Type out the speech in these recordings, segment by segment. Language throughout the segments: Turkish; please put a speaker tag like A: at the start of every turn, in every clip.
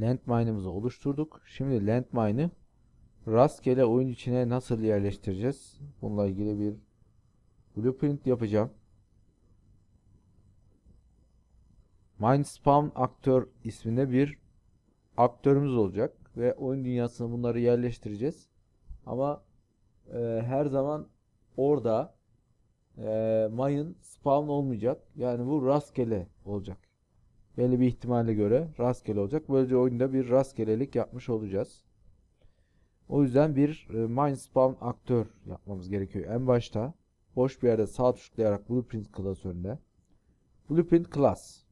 A: landmine'ımızı oluşturduk. Şimdi landmine'ı rastgele oyun içine nasıl yerleştireceğiz? Bununla ilgili bir blueprint yapacağım. Mindspawn aktör isminde bir aktörümüz olacak ve oyun dünyasına bunları yerleştireceğiz. Ama e, her zaman orada e, mine spawn olmayacak. Yani bu rastgele olacak. Belli bir ihtimale göre rastgele olacak. Böylece oyunda bir rastgelelik yapmış olacağız. O yüzden bir e, mine spawn aktör yapmamız gerekiyor. En başta boş bir yerde sağ tıklayarak blueprint klasöründe blueprint class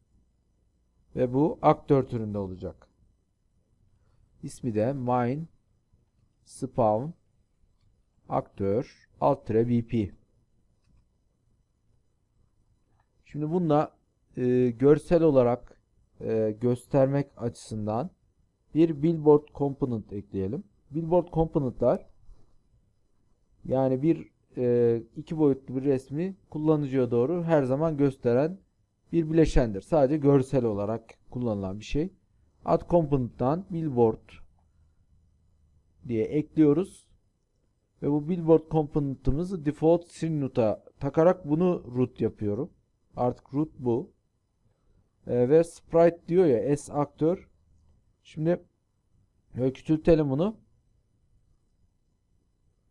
A: ve bu aktör türünde olacak. İsmi de mine spawn aktör alt tire vp. Şimdi bununla e, görsel olarak e, göstermek açısından bir billboard component ekleyelim. Billboard componentlar yani bir e, iki boyutlu bir resmi kullanıcıya doğru her zaman gösteren bir bileşendir. Sadece görsel olarak kullanılan bir şey. Add component'tan billboard diye ekliyoruz. Ve bu billboard component'ımızı default string note'a takarak bunu root yapıyorum. Artık root bu. Ee, ve sprite diyor ya s aktör. Şimdi böyle küçültelim bunu.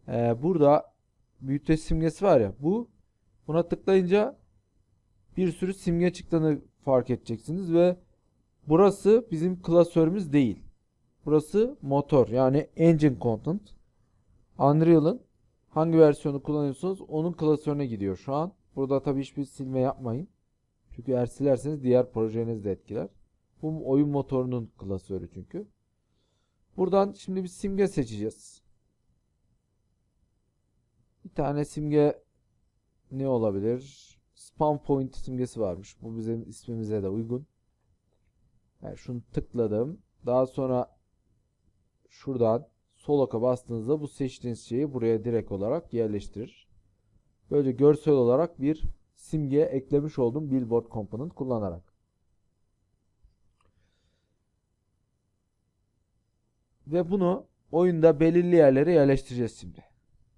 A: Ee, burada büyüteç simgesi var ya bu buna tıklayınca bir sürü simge çıktığını fark edeceksiniz ve burası bizim klasörümüz değil. Burası motor yani engine content. Unreal'ın hangi versiyonu kullanıyorsunuz onun klasörüne gidiyor şu an. Burada tabii hiçbir silme yapmayın. Çünkü eğer silerseniz diğer projenizi de etkiler. Bu oyun motorunun klasörü çünkü. Buradan şimdi bir simge seçeceğiz. Bir tane simge ne olabilir? Spawn point simgesi varmış. Bu bizim ismimize de uygun. Yani şunu tıkladım. Daha sonra şuradan sol oka bastığınızda bu seçtiğiniz şeyi buraya direkt olarak yerleştirir. Böylece görsel olarak bir simge eklemiş oldum billboard component kullanarak. Ve bunu oyunda belirli yerlere yerleştireceğiz şimdi.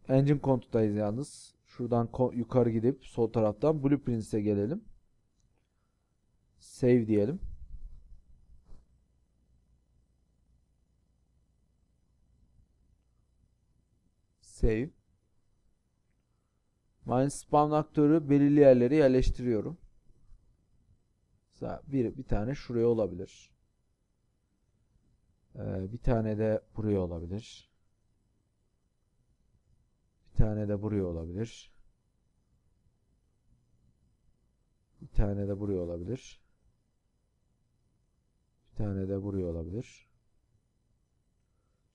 A: Engine Cont'tayız yalnız. Şuradan yukarı gidip sol taraftan Blueprints'e gelelim. Save diyelim. Save. Mine spawn aktörü belirli yerlere yerleştiriyorum. Mesela bir, bir tane şuraya olabilir. Ee, bir tane de buraya olabilir. Bir tane de buraya olabilir. Bir tane de buraya olabilir. Bir tane de buraya olabilir.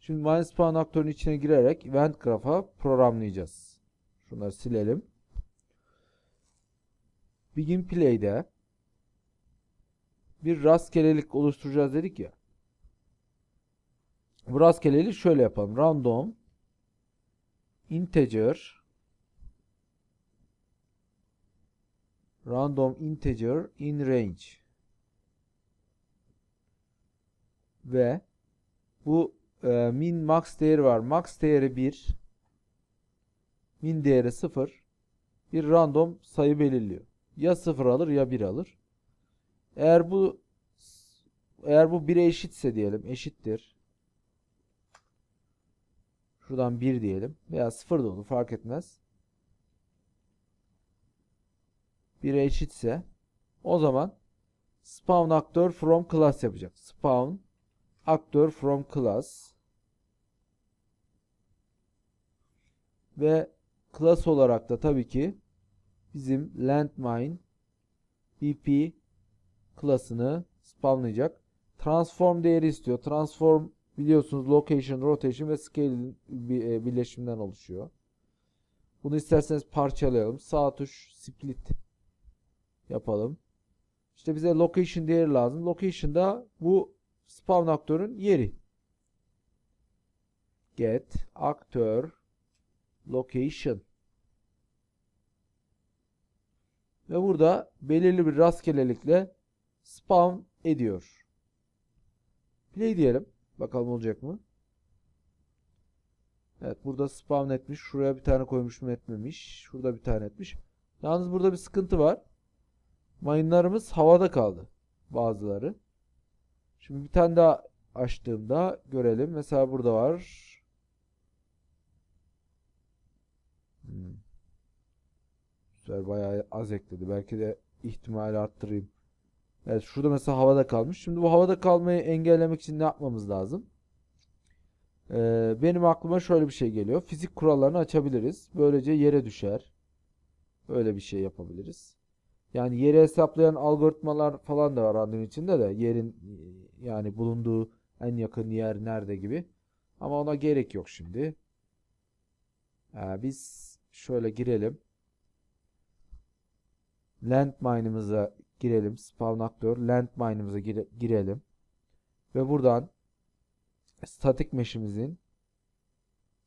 A: Şimdi MineSpawn aktörünün içine girerek Event Graph'a programlayacağız. Şunları silelim. Begin Play'de bir rastgelelik oluşturacağız dedik ya. Bu rastgeleliği şöyle yapalım. Random integer random integer in range ve bu e, min max değeri var. Max değeri 1 min değeri 0 bir random sayı belirliyor. Ya 0 alır ya 1 alır. Eğer bu eğer bu 1'e eşitse diyelim eşittir. Şuradan 1 diyelim. Veya 0 da olur fark etmez. 1'e eşitse o zaman spawn aktör from class yapacak. Spawn aktör from class ve class olarak da tabii ki bizim landmine bp klasını spawnlayacak. Transform değeri istiyor. Transform biliyorsunuz location, rotation ve scale e, birleşiminden oluşuyor. Bunu isterseniz parçalayalım. Sağ tuş split yapalım. İşte bize location değeri lazım. Location da bu spawn aktörün yeri. Get aktör location. Ve burada belirli bir rastgelelikle spawn ediyor. Play diyelim. Bakalım olacak mı? Evet burada spawn etmiş. Şuraya bir tane koymuş mu etmemiş. Şurada bir tane etmiş. Yalnız burada bir sıkıntı var. Mayınlarımız havada kaldı. Bazıları. Şimdi bir tane daha açtığımda görelim. Mesela burada var. Sefer bayağı az ekledi. Belki de ihtimali arttırayım. Evet şurada mesela havada kalmış. Şimdi bu havada kalmayı engellemek için ne yapmamız lazım? Ee, benim aklıma şöyle bir şey geliyor. Fizik kurallarını açabiliriz. Böylece yere düşer. Öyle bir şey yapabiliriz. Yani yeri hesaplayan algoritmalar falan da var Android içinde de. Yerin yani bulunduğu en yakın yer nerede gibi. Ama ona gerek yok şimdi. Ee, biz şöyle girelim. Landmine'ımıza girelim. Spawn aktör landmine'ımıza gire- girelim. Ve buradan static mesh'imizin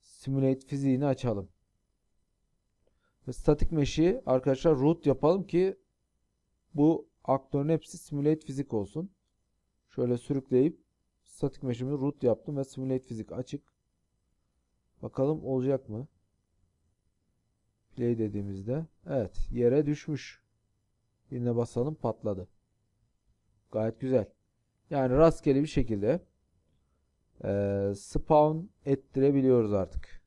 A: simulate fiziğini açalım. Ve static mesh'i arkadaşlar root yapalım ki bu aktörün hepsi simulate fizik olsun. Şöyle sürükleyip static mesh'imi root yaptım ve simulate fizik açık. Bakalım olacak mı? Play dediğimizde evet yere düşmüş. Birine basalım patladı. Gayet güzel. Yani rastgele bir şekilde eee, spawn ettirebiliyoruz artık.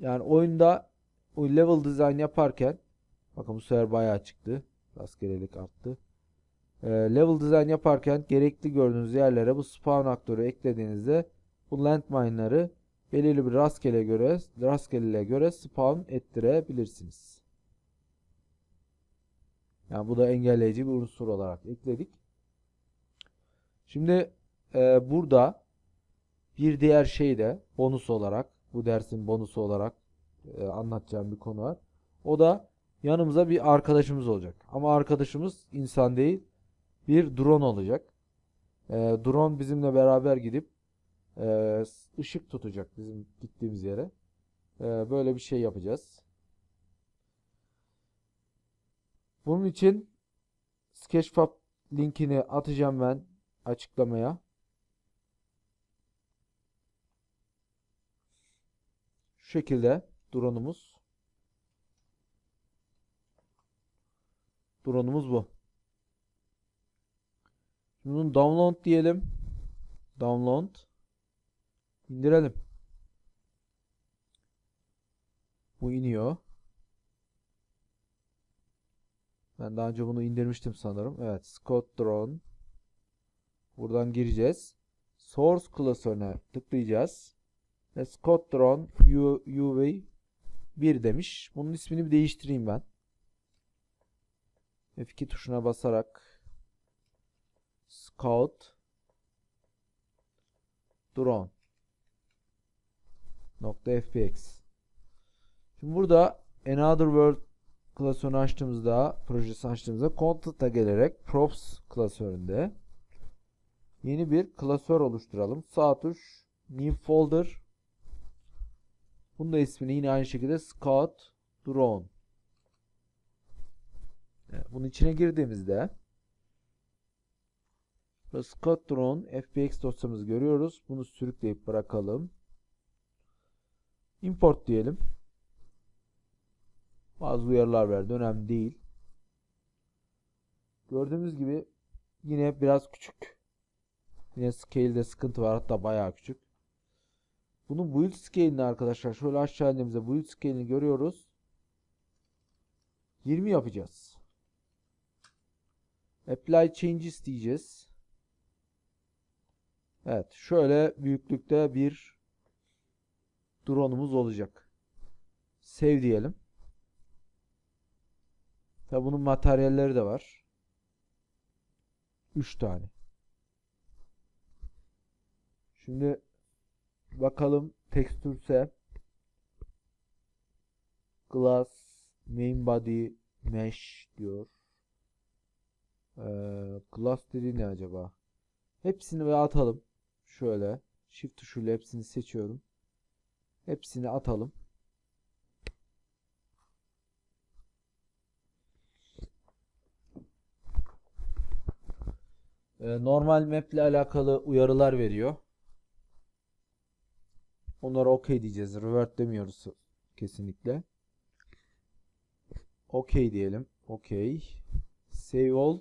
A: Yani oyunda o level design yaparken bakın bu sefer bayağı çıktı. Rastgelelik arttı. Eee, level design yaparken gerekli gördüğünüz yerlere bu spawn aktörü eklediğinizde bu landmine'ları belirli bir rastgele göre rastgeleye göre spawn ettirebilirsiniz. Yani bu da engelleyici bir unsur olarak ekledik. Şimdi e, burada bir diğer şey de bonus olarak bu dersin bonusu olarak e, anlatacağım bir konu var. O da yanımıza bir arkadaşımız olacak. Ama arkadaşımız insan değil bir drone olacak. E, drone bizimle beraber gidip e, ışık tutacak bizim gittiğimiz yere. E, böyle bir şey yapacağız. Bunun için Sketchfab linkini atacağım ben açıklamaya. Şu şekilde drone'umuz. Drone'umuz bu. Şimdi bunu download diyelim. Download. İndirelim. Bu iniyor. Ben daha önce bunu indirmiştim sanırım. Evet, Scott Drone. Buradan gireceğiz. Source klasörüne tıklayacağız. Ve Scott Drone UV 1 demiş. Bunun ismini bir değiştireyim ben. F2 tuşuna basarak Scout Drone FPX. Şimdi burada Another World klasörünü açtığımızda, projesini açtığımızda Content'a gelerek Props klasöründe yeni bir klasör oluşturalım. Sağ tuş New Folder bunun da ismini yine aynı şekilde Scout Drone Evet, bunun içine girdiğimizde Scout Drone FBX dosyamızı görüyoruz. Bunu sürükleyip bırakalım. Import diyelim. Bazı uyarılar verdi. Önemli değil. Gördüğümüz gibi yine biraz küçük. Yine scale'de sıkıntı var. Hatta bayağı küçük. Bunun build scale'ini arkadaşlar şöyle aşağı indiğimizde build scale'ini görüyoruz. 20 yapacağız. Apply changes diyeceğiz. Evet. Şöyle büyüklükte bir drone'umuz olacak. Save diyelim. Tabi bunun materyalleri de var. 3 tane. Şimdi bakalım tekstürse glass main body mesh diyor. Ee, glass dedi ne acaba? Hepsini ve atalım. Şöyle shift tuşuyla hepsini seçiyorum. Hepsini atalım. e, normal map ile alakalı uyarılar veriyor. Onlara OK diyeceğiz. Revert demiyoruz kesinlikle. OK diyelim. OK. Save all.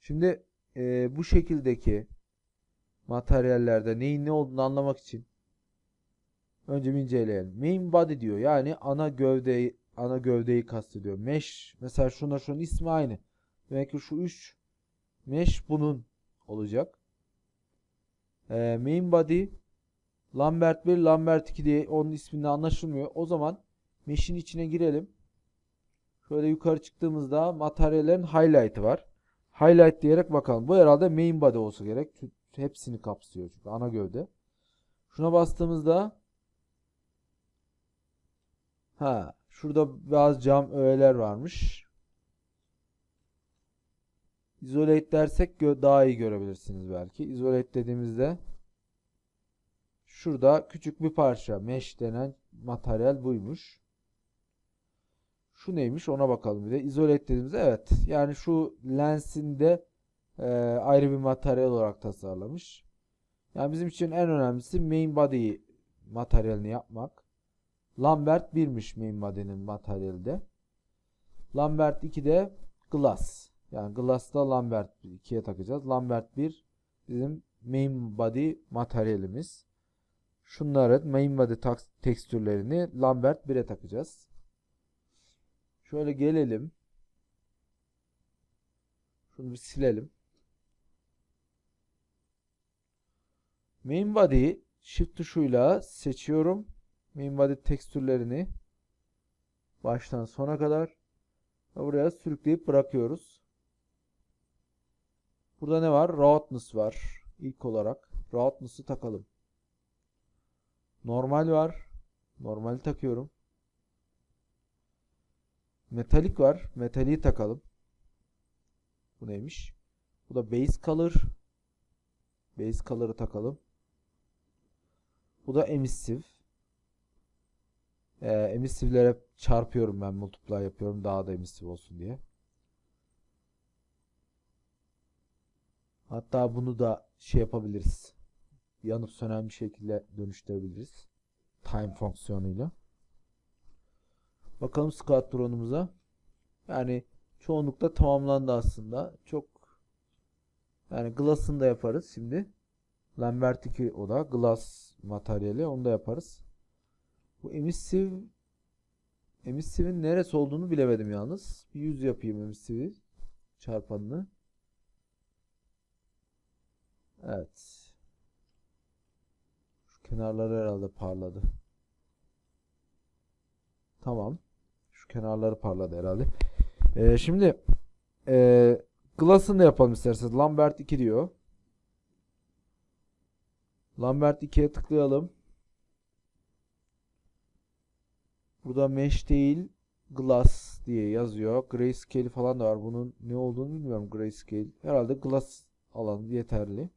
A: Şimdi e, bu şekildeki materyallerde neyin ne olduğunu anlamak için önce bir inceleyelim. Main body diyor. Yani ana gövdeyi ana gövdeyi kastediyor. Mesh mesela şuna şunun ismi aynı. Demek ki şu 3 mesh bunun olacak. E, main body Lambert 1, Lambert 2 diye onun isminde anlaşılmıyor. O zaman mesh'in içine girelim. Şöyle yukarı çıktığımızda materyallerin highlight'ı var. Highlight diyerek bakalım. Bu herhalde main body olsa gerek. Hepsini kapsıyor çünkü ana gövde. Şuna bastığımızda ha şurada bazı cam öğeler varmış. Isolate dersek daha iyi görebilirsiniz belki. Isolate dediğimizde şurada küçük bir parça mesh denen materyal buymuş. Şu neymiş ona bakalım bir de. Isolate dediğimizde evet. Yani şu lensinde e, ayrı bir materyal olarak tasarlamış. Yani bizim için en önemlisi main body materyalini yapmak. Lambert 1'miş main body'nin materyali de. Lambert 2 de glass. Yani glass'ta Lambert 2'ye takacağız. Lambert 1 bizim main body materyalimiz. Şunların main body tekstürlerini Lambert 1'e takacağız. Şöyle gelelim. Şunu bir silelim. Main body shift tuşuyla seçiyorum. Main body tekstürlerini baştan sona kadar buraya sürükleyip bırakıyoruz. Burada ne var? Roughness var. İlk olarak Roughness'ı takalım. Normal var. Normali takıyorum. Metalik var. Metaliği takalım. Bu neymiş? Bu da base color. Base color'ı takalım. Bu da emissive. Ee, emissive'lere çarpıyorum ben multiply yapıyorum daha da emissive olsun diye. Hatta bunu da şey yapabiliriz. Yanıp sönen bir şekilde dönüştürebiliriz. Time fonksiyonuyla. Bakalım squad drone'umuza. Yani çoğunlukla tamamlandı aslında. Çok yani glass'ını da yaparız şimdi. Lambert 2 o da glass materyali onu da yaparız. Bu emissive emissive'in neresi olduğunu bilemedim yalnız. Bir yüz yapayım emissive'i çarpanını. Evet. Şu kenarları herhalde parladı. Tamam. Şu kenarları parladı herhalde. Ee, şimdi ee, Glass'ını da yapalım isterseniz. Lambert 2 diyor. Lambert 2'ye tıklayalım. Burada mesh değil glass diye yazıyor. Grayscale falan da var. Bunun ne olduğunu bilmiyorum grayscale. Herhalde glass alanı yeterli.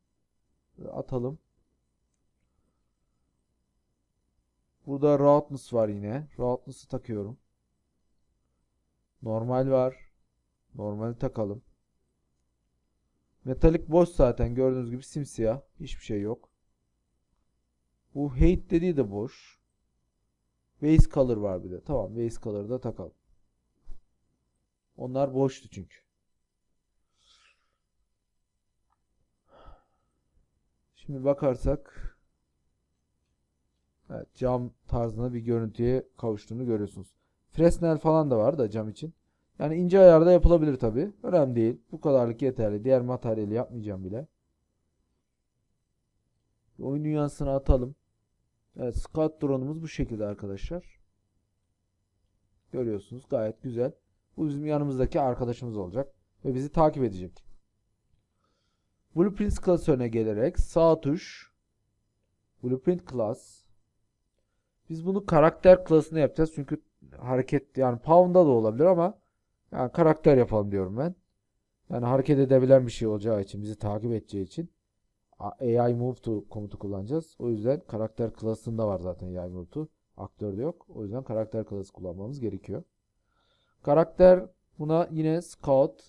A: Atalım. Burada roughness var yine. Roughness'ı takıyorum. Normal var. Normali takalım. Metalik boş zaten gördüğünüz gibi simsiyah. Hiçbir şey yok. Bu hate dediği de boş. Base color var bir de. Tamam base color'ı da takalım. Onlar boştu çünkü. Şimdi bakarsak Evet, cam tarzına bir görüntüye kavuştuğunu görüyorsunuz. Fresnel falan da var da cam için. Yani ince ayarda yapılabilir tabi. Önemli değil. Bu kadarlık yeterli. Diğer materyali yapmayacağım bile. Oyun dünyasına atalım. Evet scout drone'umuz bu şekilde arkadaşlar. Görüyorsunuz gayet güzel. Bu bizim yanımızdaki arkadaşımız olacak. Ve bizi takip edecek. Blueprint klasörüne gelerek sağ tuş Blueprint class biz bunu karakter klasına yapacağız. Çünkü hareket yani Pound'da da olabilir ama yani karakter yapalım diyorum ben. Yani hareket edebilen bir şey olacağı için, bizi takip edeceği için AI Move to komutu kullanacağız. O yüzden karakter klasında var zaten AI Move to. Aktörde yok. O yüzden karakter klası kullanmamız gerekiyor. Karakter Buna yine scout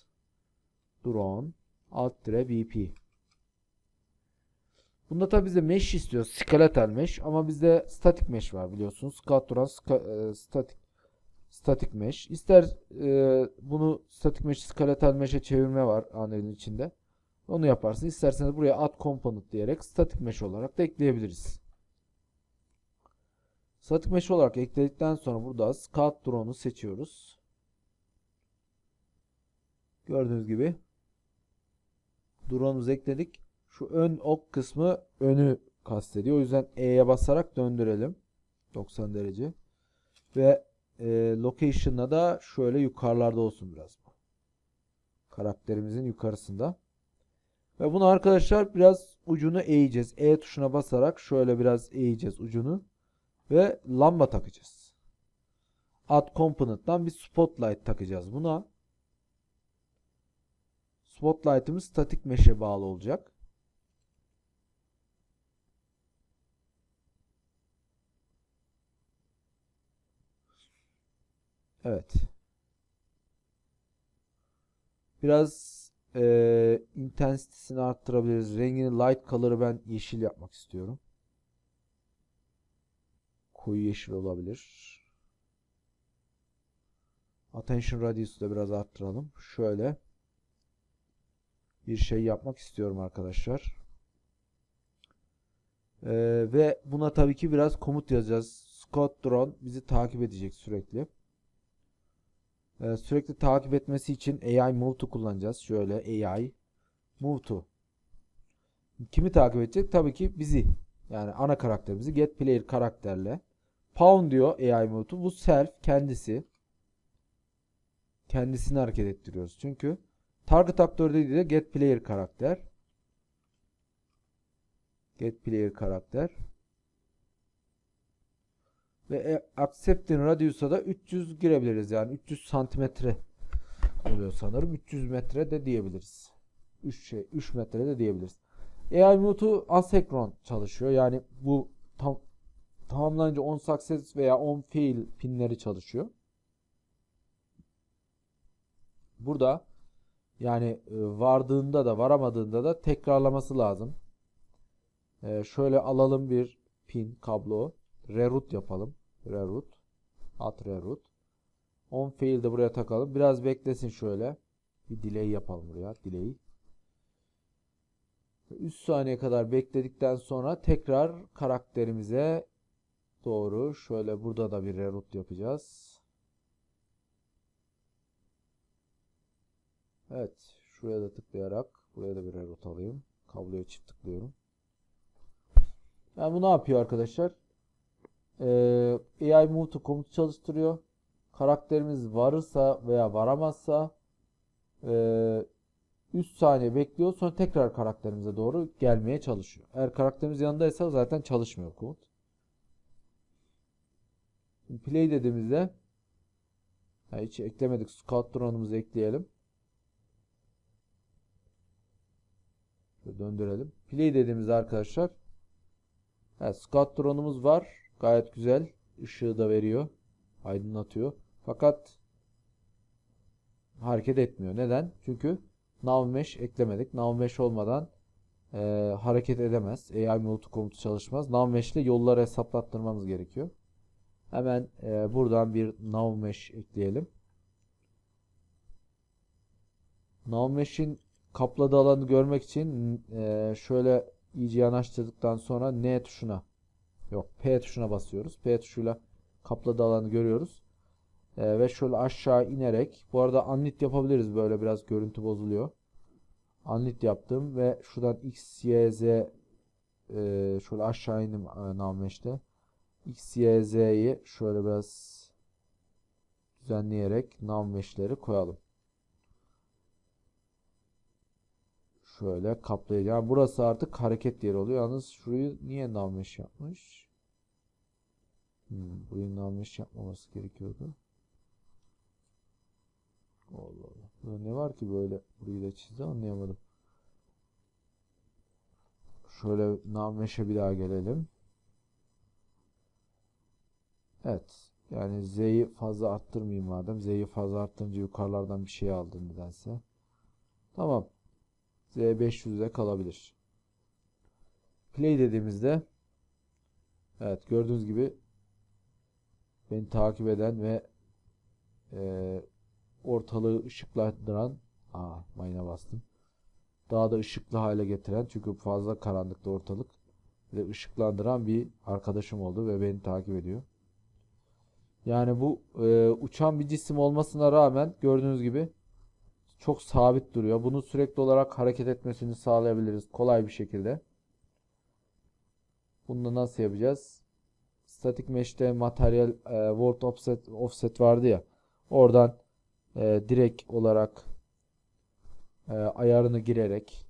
A: drone alt dire vp. Bunda tabi bize mesh istiyor. Skeletal mesh ama bizde static mesh var biliyorsunuz. Scout drone ska- e, static static mesh. İster e, bunu static mesh skeletal mesh'e çevirme var Unreal'in içinde. Onu yaparsın. İsterseniz buraya add component diyerek static mesh olarak da ekleyebiliriz. Static mesh olarak ekledikten sonra burada scout drone'u seçiyoruz. Gördüğünüz gibi drone'umuzu ekledik. Şu ön ok kısmı önü kastediyor. O yüzden E'ye basarak döndürelim. 90 derece. Ve e, location'la da şöyle yukarılarda olsun biraz. Karakterimizin yukarısında. Ve bunu arkadaşlar biraz ucunu eğeceğiz. E tuşuna basarak şöyle biraz eğeceğiz ucunu. Ve lamba takacağız. Add Component'tan bir Spotlight takacağız buna. Spotlight'ımız statik mesh'e bağlı olacak. Evet. Biraz e, intensity'sini arttırabiliriz. Rengini light color'ı ben yeşil yapmak istiyorum. Koyu yeşil olabilir. Attention radius'u da biraz arttıralım. Şöyle bir şey yapmak istiyorum arkadaşlar. Ee, ve buna tabii ki biraz komut yazacağız. Scott Drone bizi takip edecek sürekli. Ee, sürekli takip etmesi için AI Move to kullanacağız. Şöyle AI Move to. Kimi takip edecek? Tabii ki bizi. Yani ana karakterimizi Get Player karakterle. Pound diyor AI Move to. Bu self kendisi. Kendisini hareket ettiriyoruz. Çünkü Target aktör dediği de Get Player karakter. Get Player karakter. Ve e, Accepting Radius'a da 300 girebiliriz. Yani 300 santimetre oluyor sanırım. 300 metre de diyebiliriz. 3 şey 3 metre de diyebiliriz. AI Mutu asenkron çalışıyor. Yani bu tam tamamlanınca on success veya on fail pinleri çalışıyor. Burada yani e, vardığında da varamadığında da tekrarlaması lazım. Ee, şöyle alalım bir pin kablo. Reroute yapalım. Reroute. At reroute. On fail de buraya takalım. Biraz beklesin şöyle. Bir delay yapalım buraya. Delay. 3 saniye kadar bekledikten sonra tekrar karakterimize doğru şöyle burada da bir reroute yapacağız. Evet. Şuraya da tıklayarak buraya da bir reroute alayım. Kabloya çift tıklıyorum. Yani bu ne yapıyor arkadaşlar? Ee, AI Move to komutu çalıştırıyor. Karakterimiz varırsa veya varamazsa e, 3 saniye bekliyor. Sonra tekrar karakterimize doğru gelmeye çalışıyor. Eğer karakterimiz yanındaysa zaten çalışmıyor komut. Play dediğimizde yani hiç eklemedik. Scout drone'umuzu ekleyelim. Şöyle döndürelim. Play dediğimizde arkadaşlar evet, Scout drone'umuz var. Gayet güzel. Işığı da veriyor. Aydınlatıyor. Fakat hareket etmiyor. Neden? Çünkü Nav Mesh eklemedik. Nav Mesh olmadan e, hareket edemez. AI multi komutu çalışmaz. Nav Mesh ile yolları hesaplattırmamız gerekiyor. Hemen e, buradan bir Nav Mesh ekleyelim. Nav Mesh'in kapladığı alanı görmek için e, şöyle iyice yanaştırdıktan sonra N tuşuna yok P tuşuna basıyoruz. P tuşuyla kapladığı alanı görüyoruz. E, ve şöyle aşağı inerek bu arada unlit yapabiliriz böyle biraz görüntü bozuluyor. Unlit yaptım ve şuradan X, Y, Z e, şöyle aşağı indim e, Navmeş'te. X, Y, Z'yi şöyle biraz düzenleyerek Navmeş'leri koyalım. Şöyle kaplayacağım. Burası artık hareket yeri oluyor. Yalnız şurayı niye Navmeş yapmış? Hmm, burayı Navmeş yapmaması gerekiyordu. Allah Allah. Burada ne var ki böyle burayı da çizdi anlayamadım. Şöyle Navmeş'e bir daha gelelim. Evet. Yani Z'yi fazla arttırmayayım madem. Z'yi fazla arttırınca yukarılardan bir şey aldım nedense. Tamam. Z 500'de kalabilir. Play dediğimizde evet gördüğünüz gibi beni takip eden ve e, ortalığı ışıklandıran aa mayına bastım. Daha da ışıklı hale getiren çünkü fazla karanlıkta ortalık ve ışıklandıran bir arkadaşım oldu ve beni takip ediyor. Yani bu e, uçan bir cisim olmasına rağmen gördüğünüz gibi çok sabit duruyor. Bunu sürekli olarak hareket etmesini sağlayabiliriz kolay bir şekilde. Bunu nasıl yapacağız? Static Mesh'te materyal e, World Offset, offset vardı ya. Oradan e, direkt olarak e, ayarını girerek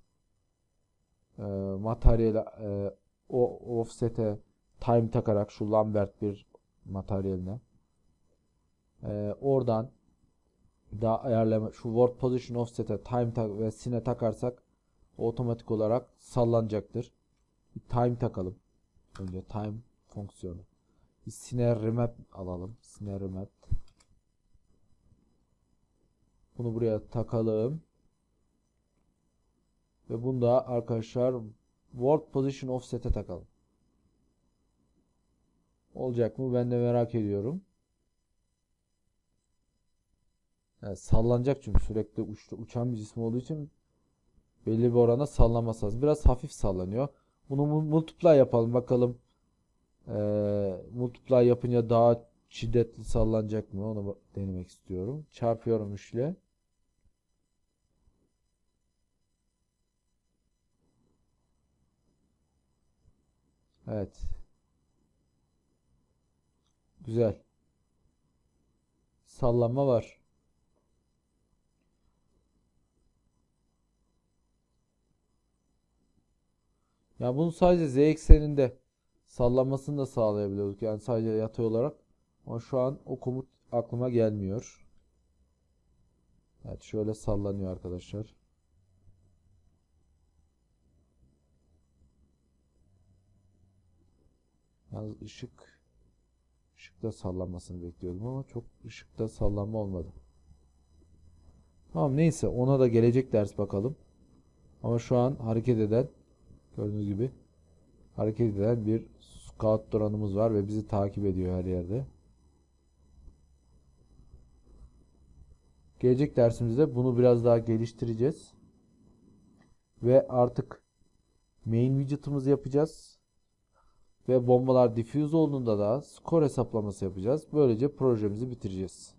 A: e, materyal e, o offset'e time takarak şu Lambert bir materyaline e, oradan daha ayarlama şu World Position Offset'e time tak ve sine takarsak otomatik olarak sallanacaktır. Time takalım. Önce time fonksiyonu. Bir sine remap alalım. Sine remap. Bunu buraya takalım. Ve bunu da arkadaşlar World Position Offset'e takalım. Olacak mı? Ben de merak ediyorum. Evet, sallanacak çünkü sürekli uç, uçan bir cisim olduğu için belli bir oranda sallanması lazım. Biraz hafif sallanıyor. Bunu mu- multiply yapalım bakalım. Ee, multiply yapınca daha şiddetli sallanacak mı? Onu denemek istiyorum. Çarpıyorum 3 ile. Evet. Güzel. Sallanma var. Ya bunu sadece z ekseninde sallanmasını da sağlayabiliyorduk. Yani sadece yatay olarak. Ama şu an o komut aklıma gelmiyor. Evet şöyle sallanıyor arkadaşlar. Yalnız ışık ışıkta sallanmasını bekliyordum ama çok ışıkta sallanma olmadı. Tamam neyse ona da gelecek ders bakalım. Ama şu an hareket eden gördüğünüz gibi hareket eden bir scout drone'umuz var ve bizi takip ediyor her yerde. Gelecek dersimizde bunu biraz daha geliştireceğiz. Ve artık main widget'ımızı yapacağız. Ve bombalar diffuse olduğunda da skor hesaplaması yapacağız. Böylece projemizi bitireceğiz.